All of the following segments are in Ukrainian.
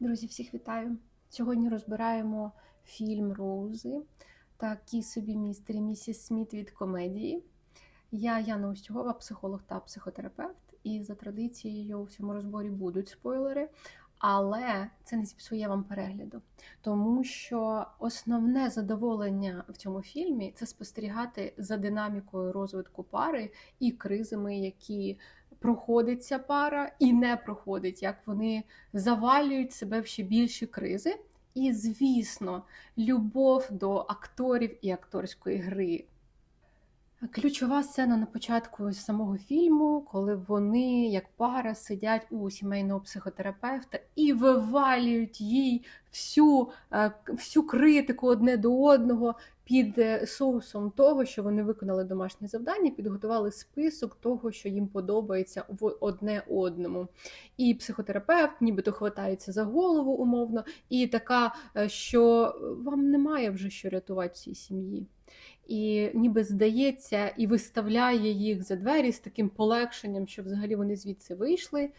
Друзі, всіх вітаю! Сьогодні розбираємо фільм Роузи такі собі містері місіс Сміт від комедії. Я Яна Устюгова, психолог та психотерапевт, і за традицією у цьому розборі будуть спойлери, але це не зіпсує вам перегляду, тому що основне задоволення в цьому фільмі це спостерігати за динамікою розвитку пари і кризами, які проходить ця пара і не проходить, як вони завалюють себе в ще більші кризи. І, звісно, любов до акторів і акторської гри. Ключова сцена на початку самого фільму, коли вони, як пара, сидять у сімейного психотерапевта і вивалюють їй всю, е, всю критику одне до одного під е, соусом того, що вони виконали домашнє завдання, підготували список того, що їм подобається в одне одному. І психотерапевт, нібито хватається за голову умовно, і така, е, що вам немає вже що рятувати цій сім'ї і ніби здається, і виставляє їх за двері з таким полегшенням, що взагалі вони звідси вийшли.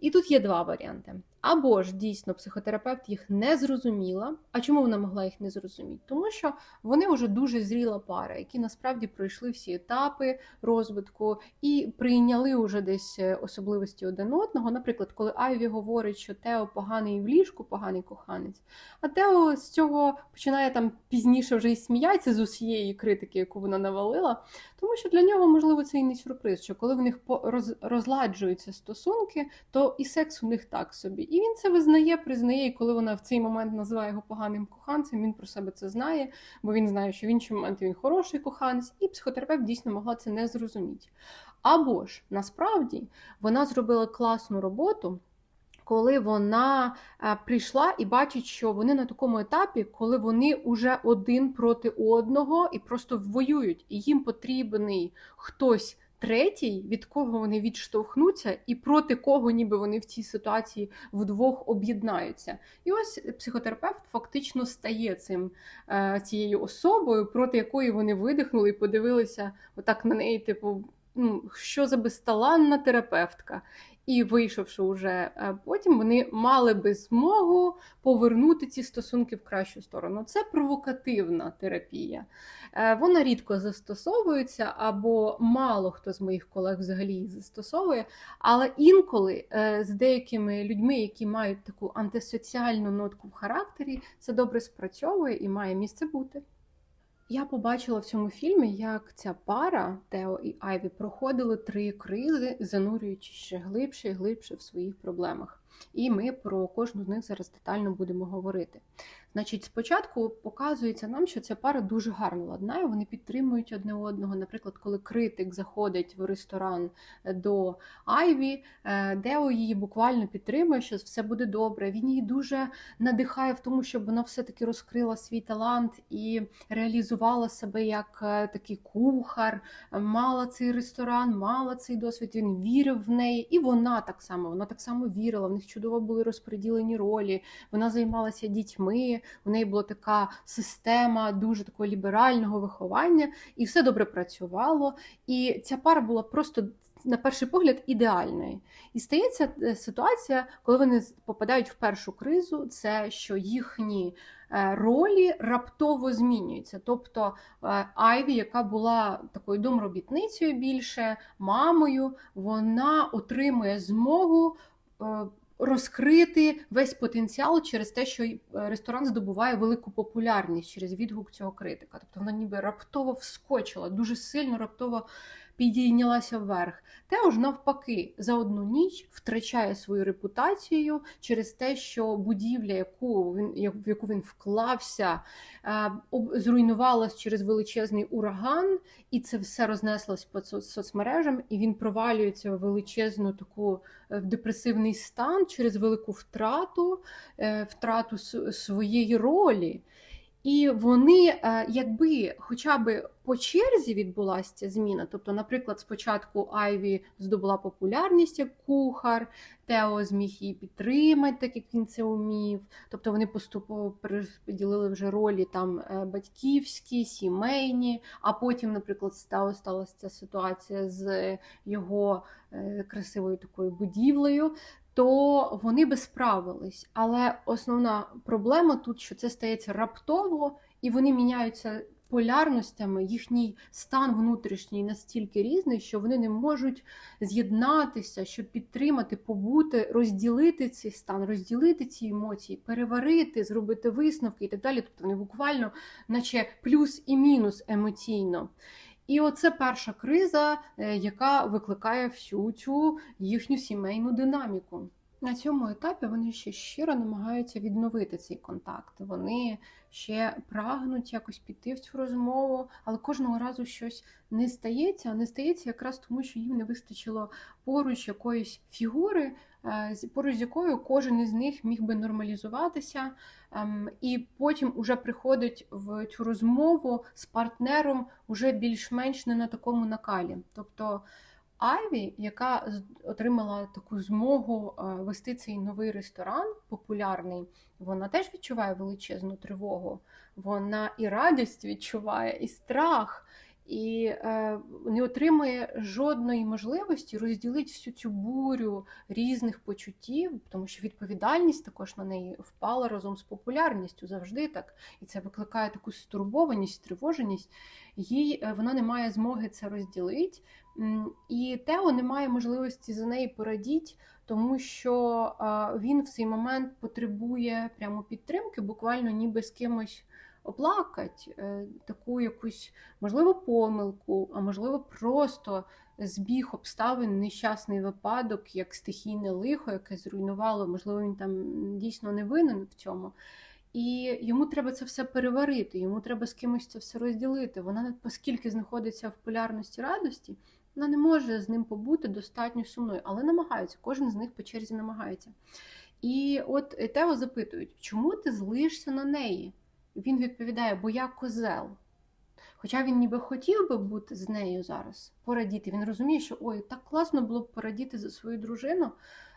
І тут є два варіанти. Або ж дійсно психотерапевт їх не зрозуміла. А чому вона могла їх не зрозуміти? Тому що вони вже дуже зріла пара, які насправді пройшли всі етапи розвитку і прийняли уже десь е, особливості один одного. Наприклад, коли Айві говорить, що Тео поганий в ліжку, поганий коханець, а Тео з цього починає там пізніше вже і сміятися з усієї критики, яку вона навалила. Тому що для нього, можливо, це і не сюрприз, що коли в них розладжуються стосунки, то і секс у них так собі. І він це визнає, признає, і коли вона в цей момент називає його поганим коханцем, він про себе це знає, бо він знає, що в інший момент він хороший коханець, і психотерапевт дійсно могла це не зрозуміти. Або ж насправді вона зробила класну роботу. Коли вона е, прийшла і бачить, що вони на такому етапі, коли вони вже один проти одного і просто воюють, і їм потрібний хтось третій, від кого вони відштовхнуться, і проти кого ніби вони в цій ситуації вдвох об'єднаються. І ось психотерапевт фактично стає цим е, цією особою, проти якої вони видихнули і подивилися отак на неї, типу. Ну, що за безталанна терапевтка, і вийшовши вже е, потім, вони мали би змогу повернути ці стосунки в кращу сторону. Це провокативна терапія. Е, вона рідко застосовується, або мало хто з моїх колег взагалі її застосовує. Але інколи е, з деякими людьми, які мають таку антисоціальну нотку в характері, це добре спрацьовує і має місце бути. Я побачила в цьому фільмі, як ця пара Тео і Айві проходили три кризи, занурюючись ще глибше і глибше в своїх проблемах. І ми про кожну з них зараз детально будемо говорити. Значить, спочатку показується нам, що ця пара дуже гарно ладнає, вони підтримують одне одного. Наприклад, коли критик заходить в ресторан до Айві, е, Део її буквально підтримує, що все буде добре. Він її дуже надихає в тому, щоб вона все-таки розкрила свій талант і реалізувала себе як е, такий кухар, мала цей ресторан, мала цей досвід. Він вірив в неї, і вона так само. Вона так само вірила. В них чудово були розподілені ролі. Вона займалася дітьми у неї була така система дуже такого ліберального виховання, і все добре працювало. І ця пара була просто. На перший погляд ідеальної. І стається е, ситуація, коли вони попадають в першу кризу, це що їхні е, ролі раптово змінюються. Тобто е, Айві, яка була такою домробітницею більше, мамою, вона отримує змогу розкрити весь потенціал через те, що е, ресторан здобуває велику популярність через відгук цього критика. Тобто вона ніби раптово вскочила, дуже сильно раптово підійнялася вверх. Теж навпаки за одну ніч втрачає свою репутацію через те, що будівля, яку він в яку він вклався, е, зруйнувалась через величезний ураган, і це все рознеслось по соцмережам, і він провалюється в величезну таку е, в депресивний стан через велику втрату, е, втрату своєї ролі. І вони, е, якби хоча б по черзі відбулася ця зміна, тобто, наприклад, спочатку Айві здобула популярність як кухар, Тео зміг її підтримати, так як він це умів. Тобто вони поступово переподілили вже ролі там е, батьківські, сімейні, а потім, наприклад, сталася ця ситуація з його е, красивою такою будівлею то вони би справились. Але основна проблема тут, що це стається раптово, і вони міняються полярностями, їхній стан внутрішній настільки різний, що вони не можуть з'єднатися, щоб підтримати, побути, розділити цей стан, розділити ці емоції, переварити, зробити висновки і так далі. Тобто вони буквально, наче плюс і мінус емоційно. І оце перша криза, е, яка викликає всю цю їхню сімейну динаміку. На цьому етапі вони ще щиро намагаються відновити цей контакт. Вони ще прагнуть якось піти в цю розмову, але кожного разу щось не стається. А не стається якраз тому, що їм не вистачило поруч якоїсь фігури, поруч з якою кожен із них міг би нормалізуватися, ем, і потім уже приходить в цю розмову з партнером уже більш-менш не на такому накалі. Тобто Айві, яка отримала таку змогу е, вести цей новий ресторан популярний, вона теж відчуває величезну тривогу. Вона і радість відчуває, і страх, і е, не отримує жодної можливості розділити всю цю бурю різних почуттів, тому що відповідальність також на неї впала разом з популярністю завжди так. І це викликає таку стурбованість, тривоженість. Їй е, вона не має змоги це розділити. І Тео не має можливості за неї порадіти, тому що він в цей момент потребує прямо підтримки, буквально ніби з кимось оплакати е, таку якусь можливо помилку, а можливо, просто збіг обставин, нещасний випадок, як стихійне лихо, яке зруйнувало, можливо, він там дійсно не винен в цьому. І йому треба це все переварити, йому треба з кимось це все розділити. Вона, оскільки знаходиться в полярності радості, вона не може з ним побути достатньо сумною, але намагається, кожен з них по черзі намагається. І от Тео запитують, чому ти злишся на неї? Він відповідає, бо я козел. Хоча він ніби хотів би бути з нею зараз, порадіти. Він розуміє, що ой, так класно було б порадіти за свою дружину,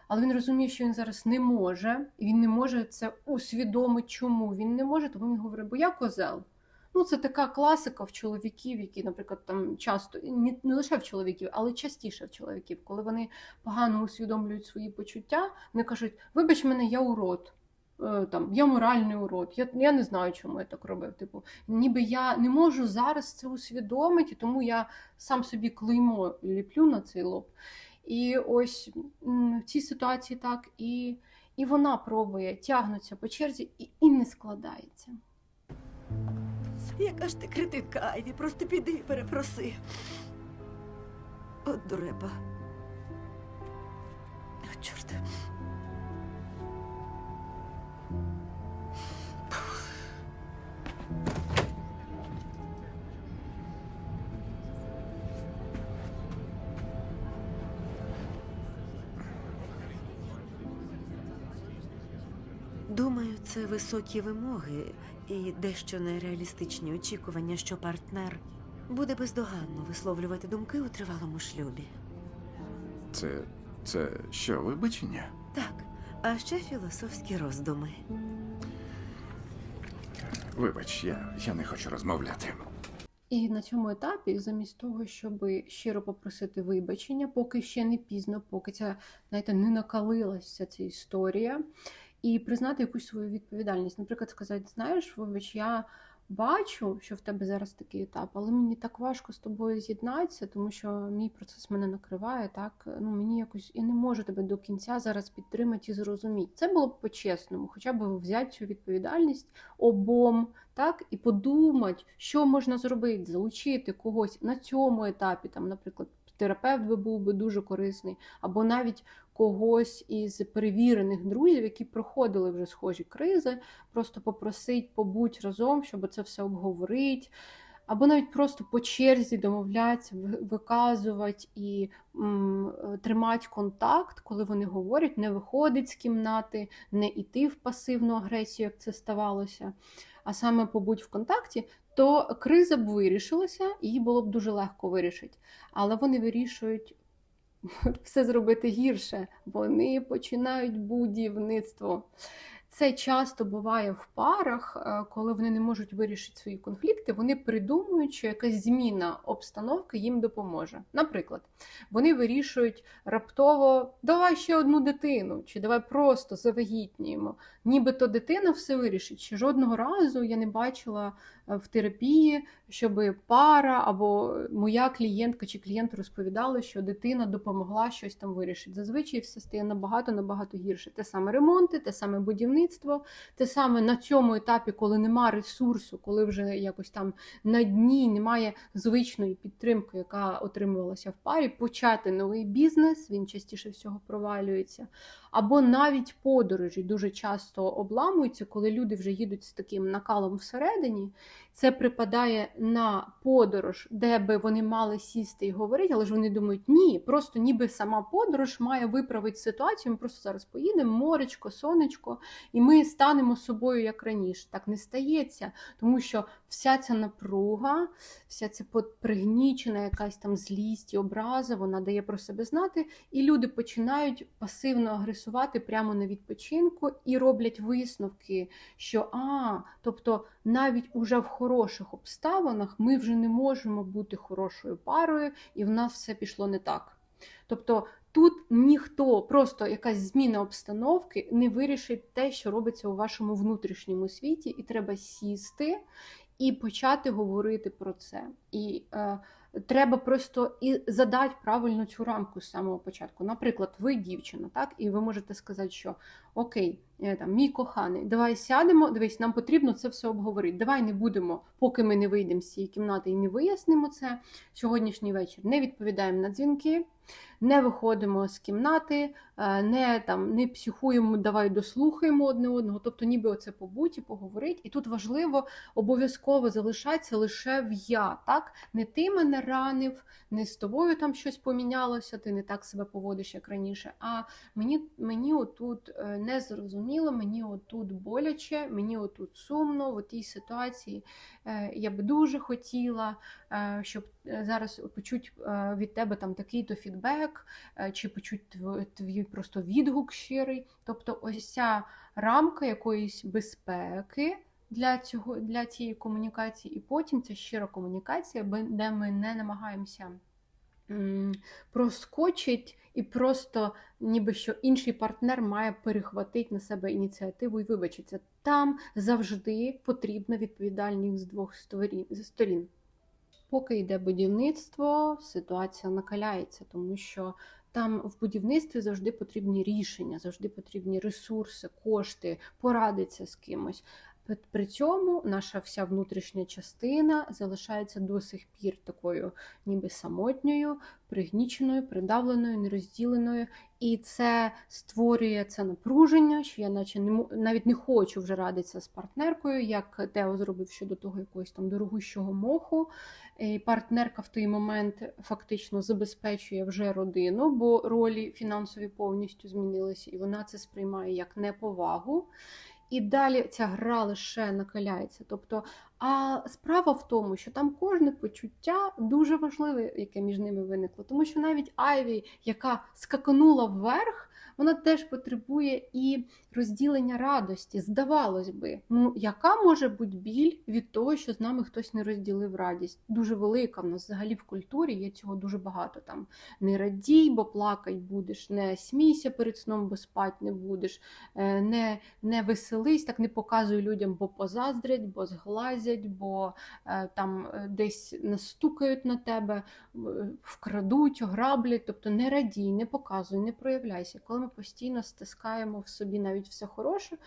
але він розуміє, що він зараз не може, і він не може це усвідомити, чому він не може, тому він говорить, бо я козел. Ну, це така класика в чоловіків, які, наприклад, там часто не, лише в чоловіків, але частіше в чоловіків, коли вони погано усвідомлюють свої почуття, вони кажуть, вибач мене, я урод. Е, там я моральний урод, я я не знаю, чому я так робив. Типу, ніби я не можу зараз це усвідомити, тому я сам собі клеймо ліплю на цей лоб. І ось в цій ситуації так, і і вона пробує тягнуться по черзі і, і не складається. Яка ж ти критика, Айві, просто піди перепроси. От дурепа. О, чорт. Це високі вимоги і дещо нереалістичні очікування, що партнер буде бездоганно висловлювати думки у тривалому шлюбі. Це. це що, вибачення? Так, а ще філософські роздуми. Вибач, я, я не хочу розмовляти. І на цьому етапі, замість того, щоб щиро попросити вибачення, поки ще не пізно, поки ця знаєте, не накалилася ця історія, і признати якусь свою відповідальність. Наприклад, сказати, знаєш, вибач, я бачу, що в тебе зараз такий етап, але мені так важко з тобою з'єднатися, тому що мій процес мене накриває. Так ну мені якось я не можу тебе до кінця зараз підтримати і зрозуміти. Це було б по-чесному, хоча б взяти цю відповідальність обом, так і подумати, що можна зробити, залучити когось на цьому етапі, там, наприклад. Терапевт би був би дуже корисний, або навіть когось із перевірених друзів, які проходили вже схожі кризи, просто попросить побудь разом, щоб це все обговорити. Або навіть просто по черзі домовлятися, виказувати і м, тримати контакт, коли вони говорять, не виходить з кімнати, не йти в пасивну агресію, як це ставалося, а саме побудь в контакті, то криза б вирішилася, її було б дуже легко вирішити. Але вони вирішують все зробити гірше. Вони починають будівництво. Це часто буває в парах, е, коли вони не можуть вирішити свої конфлікти, вони придумують, що якась зміна обстановки їм допоможе. Наприклад, вони вирішують раптово давай ще одну дитину, чи давай просто завагітніємо. Нібито дитина все вирішить. Ще жодного разу я не бачила е, в терапії, щоб пара або моя клієнтка чи клієнт розповідали, що дитина допомогла щось там вирішити. Зазвичай все стає набагато набагато гірше. Те саме ремонти, те саме будівництво, те саме на цьому етапі, коли нема ресурсу, коли вже якось там на дні немає звичної підтримки, яка отримувалася в парі, почати новий бізнес, він частіше всього провалюється. Або навіть подорожі дуже часто обламуються, коли люди вже їдуть з таким накалом всередині. Це припадає на подорож, де би вони мали сісти і говорити, але ж вони думають, ні, просто ніби сама подорож має виправити ситуацію. Ми просто зараз поїдемо, моречко, сонечко, і ми станемо собою як раніше. Так не стається, тому що вся ця напруга, вся ця пригнічена якась там злість і образа, вона дає про себе знати, і люди починають пасивно агресувати прямо на відпочинку і роблять висновки, що а, тобто навіть уже в хороших обставинах ми вже не можемо бути хорошою парою, і в нас все пішло не так. Тобто тут ніхто, просто якась зміна обстановки не вирішить те, що робиться у вашому внутрішньому світі, і треба сісти і почати говорити про це. І е, треба просто і задати правильно цю рамку з самого початку. Наприклад, ви дівчина, так, і ви можете сказати, що окей, там мій коханий, давай сядемо. Дивись, нам потрібно це все обговорити. Давай не будемо, поки ми не вийдемо з цієї кімнати і не вияснимо це сьогоднішній вечір. Не відповідаємо на дзвінки, не виходимо з кімнати, е, не там не психуємо, давай дослухаємо одне одного. Тобто, ніби оце побуті, поговорить. І тут важливо обов'язково залишатися лише в я. Так не ти мене ранив, не з тобою там щось помінялося, ти не так себе поводиш, як раніше. А мені мені отут е, не зрозуміло, мені отут боляче, мені отут сумно, в тій ситуації е, я би дуже хотіла, е, щоб е, зараз почуть від тебе там такий-то фідбек, чи почуть тв- твій просто відгук щирий. Тобто, ось ця рамка якоїсь безпеки. Для цього для цієї комунікації, і потім ця щира комунікація, де ми не намагаємося м, проскочить і просто ніби що інший партнер має перехватити на себе ініціативу і вибачитися. Там завжди потрібна відповідальність з двох сторін. Поки йде будівництво, ситуація накаляється, тому що там в будівництві завжди потрібні рішення, завжди потрібні ресурси, кошти, порадитися з кимось. При- цьому наша вся внутрішня частина залишається до сих пір такою, ніби самотньою, пригніченою, придавленою, нерозділеною. І це створює це напруження, що я наче не навіть не хочу вже радитися з партнеркою, як Тео зробив щодо того якогось там дорогущого моху. І партнерка в той момент фактично забезпечує вже родину, бо ролі фінансові повністю змінилися, і вона це сприймає як неповагу. І далі ця гра лише накаляється. Тобто, а справа в тому, що там кожне почуття дуже важливе, яке між ними виникло. Тому що навіть Айві, яка скаканула вверх, вона теж потребує і розділення радості. Здавалось би, ну яка може бути біль від того, що з нами хтось не розділив радість? Дуже велика. В нас взагалі в культурі є цього дуже багато. Там не радій, бо плакать будеш, не смійся перед сном, бо спать не будеш, е, не, не веселись, так не показуй людям, бо позаздрять, бо зглазять, бо е, там е, десь настукають на тебе, вкрадуть, ограблять. Тобто не радій, не показуй, не проявляйся. Коли ми постійно стискаємо в собі навіть все хороше.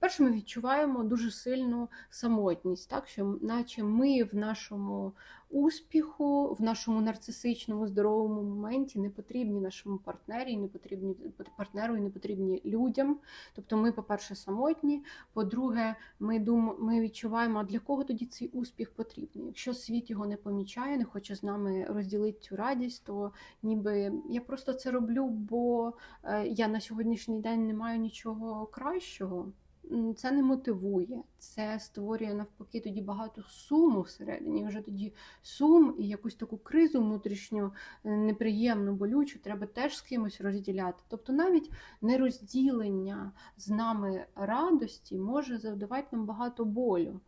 По-перше, ми відчуваємо дуже сильну самотність, так що наче ми в нашому успіху, в нашому нарцисичному здоровому моменті не потрібні нашому партнері, не потрібні партнеру і не потрібні людям. Тобто, ми, по-перше, самотні. По-друге, ми дум... ми відчуваємо, а для кого тоді цей успіх потрібний. Якщо світ його не помічає, не хоче з нами розділити цю радість, то ніби я просто це роблю, бо е, я на сьогоднішній день не маю нічого кращого. Це не мотивує, це створює навпаки тоді багато суму всередині. Вже тоді сум і якусь таку кризу внутрішню е, неприємну, болючу треба теж з кимось розділяти. Тобто навіть нерозділення з нами радості може завдавати нам багато болю.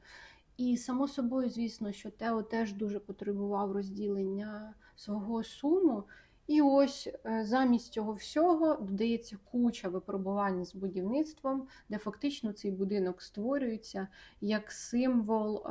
І само собою, звісно, що Тео теж дуже потребував розділення свого суму. І ось е, замість цього всього додається куча випробувань з будівництвом, де фактично цей будинок створюється як символ.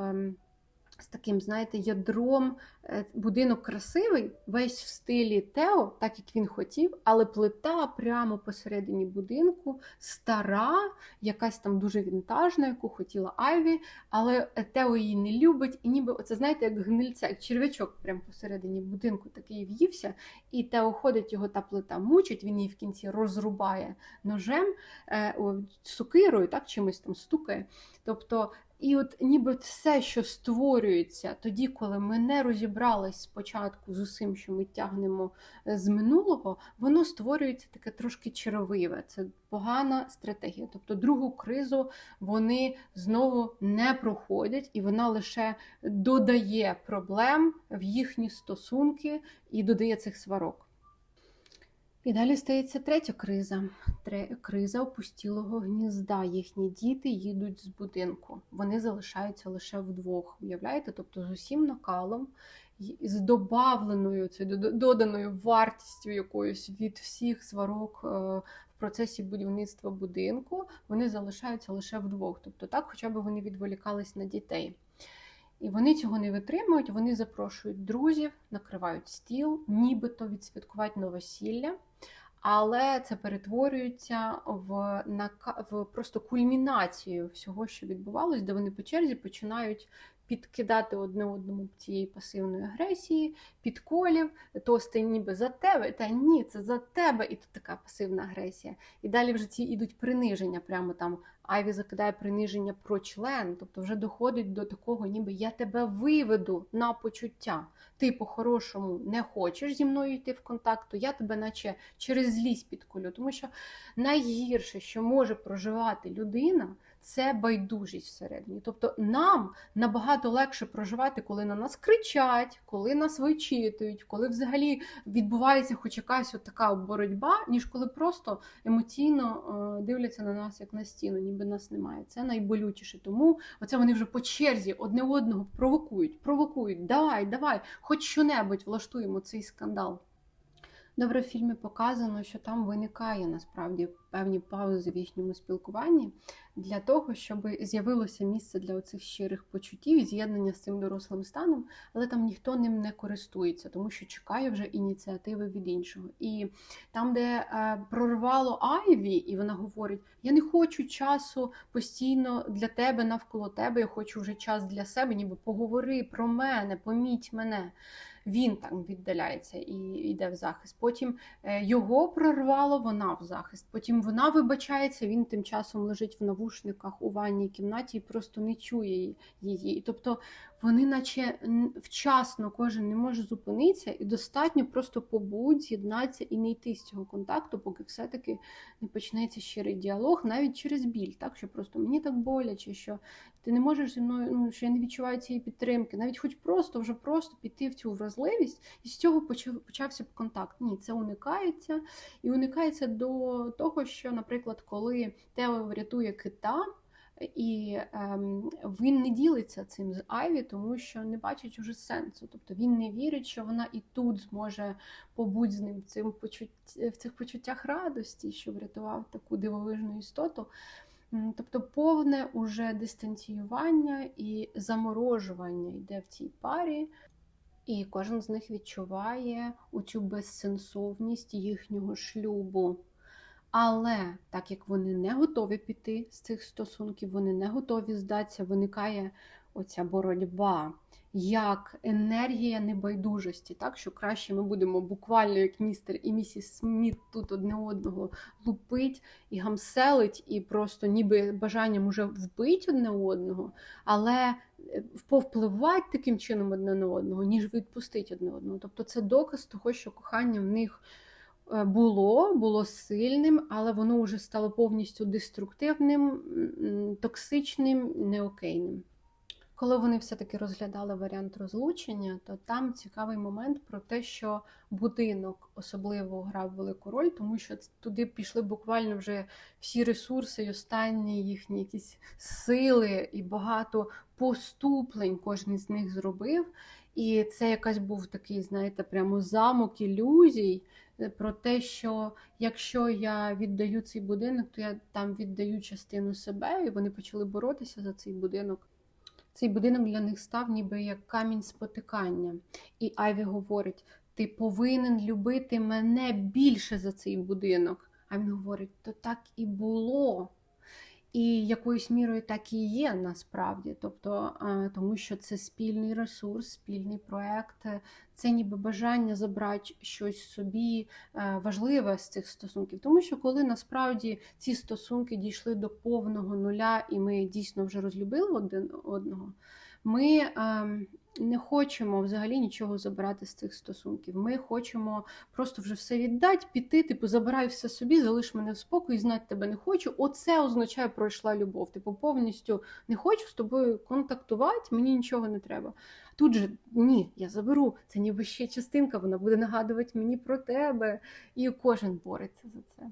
З таким, знаєте, ядром Е, будинок красивий, весь в стилі Тео, так як він хотів, але плита прямо посередині будинку, стара, якась там дуже вінтажна, яку хотіла Айві, але Тео її не любить, і ніби оце, знаєте, як гнильця, як червячок прямо посередині будинку такий в'ївся, і Тео ходить, його та плита мучить, він її в кінці розрубає ножем, е, сукирою, так, чимось там стукає. Тобто і от ніби все, що створюється тоді, коли ми не розібрались спочатку з усім, що ми тягнемо е, з минулого, воно створюється таке трошки червиве. Це погана стратегія. Тобто другу кризу вони знову не проходять, і вона лише додає проблем в їхні стосунки і додає цих сварок. І далі стається третя криза. Криза опустілого гнізда. Їхні діти їдуть з будинку. Вони залишаються лише вдвох. Уявляєте? Тобто з усім накалом, з добавленою доданою вартістю якоюсь від всіх сварок е, в процесі будівництва будинку. Вони залишаються лише вдвох. Тобто, так, хоча б вони відволікались на дітей. І вони цього не витримують, вони запрошують друзів, накривають стіл, нібито відсвяткувати новосілля. Але це перетворюється в, на в просто кульмінацію всього, що відбувалось, де вони по черзі починають підкидати одне одному цієї пасивної агресії, підколів, тости ніби за тебе, та ні, це за тебе, і тут така пасивна агресія. І далі вже ці ідуть приниження, прямо там Айві закидає приниження про член, тобто вже доходить до такого, ніби я тебе виведу на почуття. Ти по-хорошому не хочеш зі мною йти в контакт, то я тебе, наче через злість підколю. Тому що найгірше, що може проживати людина, це байдужість всередині. Тобто нам набагато легше проживати, коли на нас кричать, коли нас вичитують, коли взагалі відбувається хоч якась от така боротьба, ніж коли просто емоційно е, дивляться на нас як на стіну, ніби нас немає. Це найболючіше. Тому оце вони вже по черзі одне одного провокують, провокують. Давай, давай, хоч що-небудь влаштуємо цей скандал. Добре, в фільмі показано, що там виникає насправді певні паузи в їхньому спілкуванні для того, щоб з'явилося місце для оцих щирих почуттів і з'єднання з цим дорослим станом, але там ніхто ним не користується, тому що чекає вже ініціативи від іншого. І там, де е, прорвало Айві, і вона говорить: Я не хочу часу постійно для тебе навколо тебе, я хочу вже час для себе, ніби поговори про мене, поміть мене. Він там віддаляється і йде в захист. Потім е, його прорвало, вона в захист. Потім вона вибачається, він тим часом лежить в навушниках у ванній кімнаті і просто не чує її. Тобто вони, наче вчасно кожен не може зупинитися, і достатньо просто побудь, з'єднатися і не йти з цього контакту, поки все-таки не почнеться щирий діалог, навіть через біль, так що просто мені так боляче, що ти не можеш зі мною, ну що я не відчуваю цієї підтримки, навіть хоч просто вже просто піти в цю вразливість, і з цього почав почався б контакт. Ні, це уникається, і уникається до того, що, наприклад, коли Тео врятує кита. І ем, він не ділиться цим з Айві, тому що не бачить уже сенсу. Тобто він не вірить, що вона і тут зможе побути з ним цим в цих почуттях радості, що врятував таку дивовижну істоту. Тобто повне уже дистанціювання і заморожування йде в цій парі, і кожен з них відчуває оцю безсенсовність їхнього шлюбу. Але так як вони не готові піти з цих стосунків, вони не готові здатися, виникає оця боротьба, як енергія небайдужості, так що краще ми будемо буквально як містер і місіс Сміт тут одне одного лупить і гамселить, і просто ніби бажанням уже вбить одне одного, але е, повпливати таким чином одне на одного, ніж відпустити одне одного. Тобто це доказ того, що кохання в них було, було сильним, але воно вже стало повністю деструктивним, токсичним, неокейним. Коли вони все-таки розглядали варіант розлучення, то там цікавий момент про те, що будинок особливо грав велику роль, тому що туди пішли буквально вже всі ресурси, і останні їхні якісь сили, і багато поступлень кожен з них зробив. І це якась був такий, знаєте, прямо замок ілюзій е, про те, що якщо я віддаю цей будинок, то я там віддаю частину себе, і вони почали боротися за цей будинок. Цей будинок для них став ніби як камінь спотикання. І Айві говорить: ти повинен любити мене більше за цей будинок. А він говорить: то так і було. І якоюсь мірою так і є насправді, тобто, е, тому що це спільний ресурс, спільний проект, це ніби бажання забрати щось собі е, важливе з цих стосунків. Тому що коли насправді ці стосунки дійшли до повного нуля, і ми дійсно вже розлюбили один одного, ми ем, не хочемо взагалі нічого забирати з цих стосунків. Ми хочемо просто вже все віддати, піти, типу, забирай все собі, залиш мене в спокій, знати тебе не хочу. Оце означає пройшла любов. Типу, повністю не хочу з тобою контактувати, мені нічого не треба. Тут же ні, я заберу. Це ніби ще частинка, вона буде нагадувати мені про тебе. І кожен бореться за це.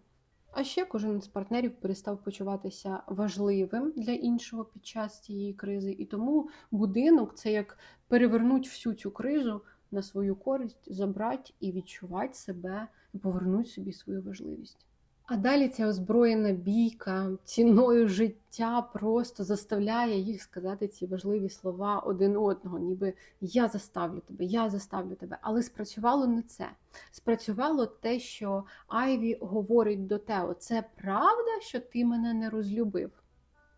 А ще кожен з партнерів перестав почуватися важливим для іншого під час цієї кризи, і тому будинок це як перевернуть всю цю кризу на свою користь, забрати і відчувати себе, і повернути собі свою важливість. А далі ця озброєна бійка ціною життя просто заставляє їх сказати ці важливі слова один одного, ніби я заставлю тебе, я заставлю тебе. Але спрацювало не це. Спрацювало те, що Айві говорить до Тео: це правда, що ти мене не розлюбив.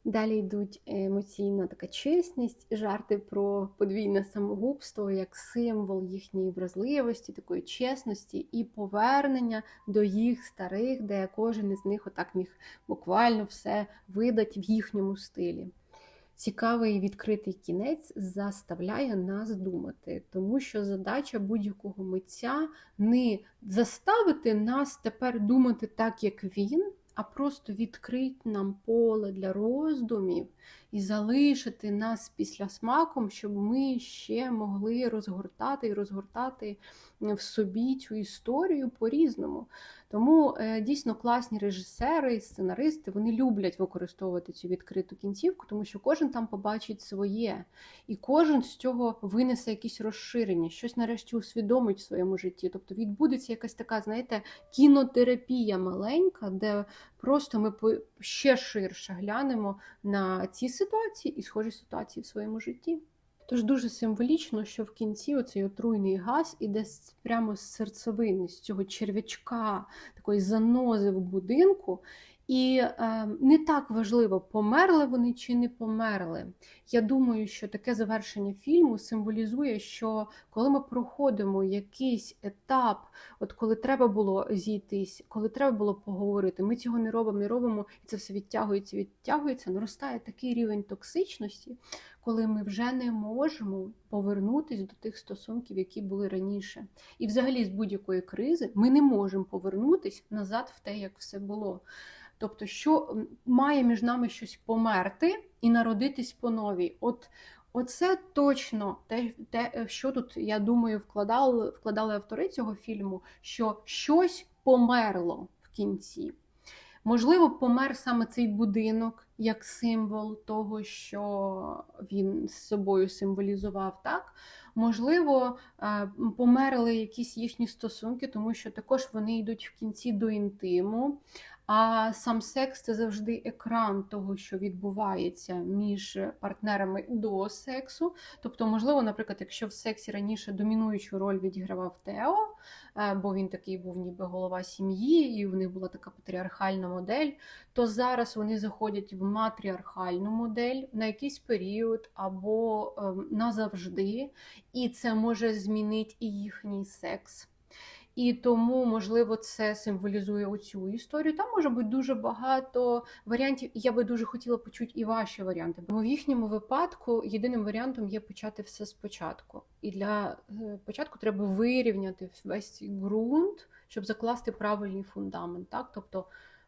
Далі йдуть емоційна така чесність, жарти про подвійне самогубство як символ їхньої вразливості, такої чесності і повернення до їх старих, де кожен із них отак міг буквально все видати в їхньому стилі. Цікавий відкритий кінець заставляє нас думати, тому що задача будь-якого митця не заставити нас тепер думати так, як він, а просто відкрити нам поле для роздумів і залишити нас після смаком, щоб ми ще могли розгортати і розгортати в собі цю історію по-різному. Тому е, дійсно класні режисери сценаристи вони люблять використовувати цю відкриту кінцівку, тому що кожен там побачить своє, і кожен з цього винесе якісь розширення, щось нарешті усвідомить в своєму житті. Тобто відбудеться якась така, знаєте, кінотерапія маленька, де просто ми ще ширше глянемо на ці ситуації і схожі ситуації в своєму житті. Тож дуже символічно, що в кінці оцей отруйний газ іде прямо з серцевини, з цього черв'ячка, такої занози в будинку. І е, не так важливо, померли вони чи не померли. Я думаю, що таке завершення фільму символізує, що коли ми проходимо якийсь етап, от коли треба було зійтись, коли треба було поговорити, ми цього не робимо, не робимо, і це все відтягується, відтягується, наростає такий рівень токсичності, коли ми вже не можемо повернутися до тих стосунків, які були раніше. І взагалі з будь-якої кризи ми не можемо повернутися назад в те, як все було. Тобто, що має між нами щось померти і народитись по новій. От Оце точно те, те, що тут, я думаю, вкладали, вкладали автори цього фільму, що щось померло в кінці. Можливо, помер саме цей будинок як символ того, що він з собою символізував так. Можливо, померли якісь їхні стосунки, тому що також вони йдуть в кінці до інтиму. А сам секс це завжди екран того, що відбувається між партнерами до сексу. Тобто, можливо, наприклад, якщо в сексі раніше домінуючу роль відігравав Тео, е, бо він такий був ніби голова сім'ї, і в них була така патріархальна модель, то зараз вони заходять в матріархальну модель на якийсь період або ем, назавжди, і це може змінити і їхній секс. І тому, можливо, це символізує оцю історію. Там може бути дуже багато варіантів, і я би дуже хотіла почути і ваші варіанти. Бо в їхньому випадку єдиним варіантом є почати все спочатку. І для е, початку треба вирівняти весь цей ґрунт, щоб закласти правильний фундамент. Так? Тобто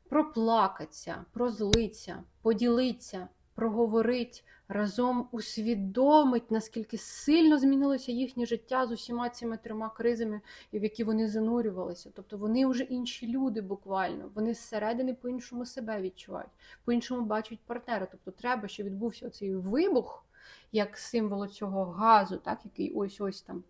проплакатися, прозлиться, поділитися, проговорить, разом усвідомить, наскільки сильно змінилося їхнє життя з усіма цими трьома кризами, в які вони занурювалися. Тобто вони вже інші люди буквально. Вони зсередини по-іншому себе відчувають, по-іншому бачать партнера. Тобто треба, щоб відбувся цей вибух. Як символ цього газу, так, який ось ось там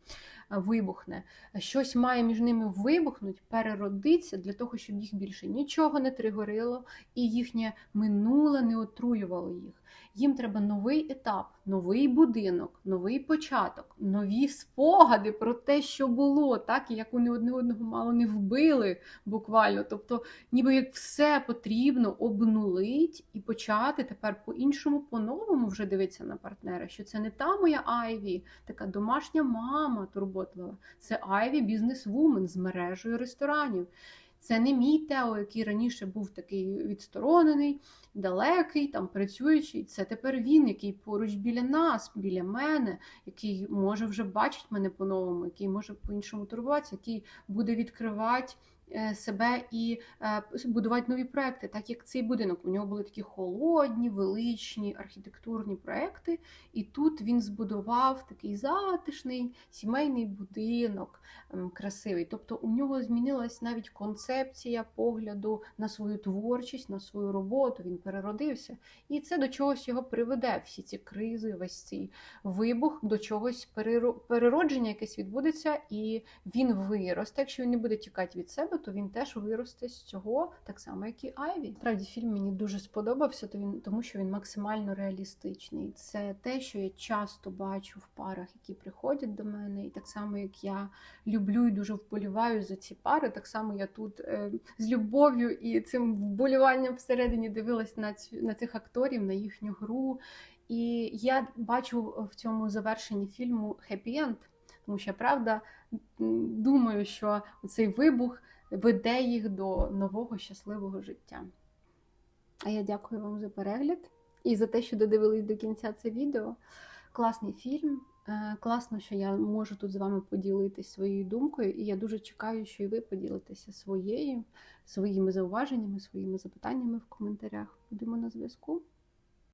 вибухне, щось має між ними вибухнути, переродитися для того, щоб їх більше нічого не тригорило і їхнє минуле не отруювало їх. Їм треба новий етап, новий будинок, новий початок, нові спогади про те, що було, так і як вони одне одного мало не вбили буквально. Тобто, ніби як все потрібно обнулить і почати тепер по-іншому, по-новому вже дивитися на партнера. Що це не та моя Айві, така домашня мама турботлива. Це Айві бізнес-вумен з мережею ресторанів. Це не мій Тео, який раніше був такий відсторонений, далекий, там працюючий. Це тепер він, який поруч біля нас, біля мене, який може вже бачить мене по-новому, який може по-іншому турбуватися, який буде відкривати себе і е, будувати нові проекти, так як цей будинок. У нього були такі холодні, величні архітектурні проекти, і тут він збудував такий затишний сімейний будинок, красивий. Тобто у нього змінилась навіть концепція погляду на свою творчість, на свою роботу. Він переродився, і це до чогось його приведе. Всі ці кризи, весь цей вибух до чогось переро- переродження, якесь відбудеться, і він виросте. Якщо він не буде тікати від себе, то він теж виросте з цього, так само, як і Айві. Справді фільм мені дуже сподобався, то він тому, що він максимально реалістичний. Це те, що я часто бачу в парах, які приходять до мене, і так само, як я люблю і дуже вболіваю за ці пари, так само я тут е, з любов'ю і цим вболіванням всередині дивилась на цю на цих акторів, на їхню гру. І я бачу в цьому завершенні фільму хеппі-енд, тому що правда думаю, що цей вибух веде їх до нового щасливого життя. А я дякую вам за перегляд і за те, що додивились до кінця це відео. Класний фільм. Е, Класно, що я можу тут з вами поділитися своєю думкою, і я дуже чекаю, що і ви поділитеся своєю, своїми зауваженнями, своїми запитаннями в коментарях. Будемо на зв'язку.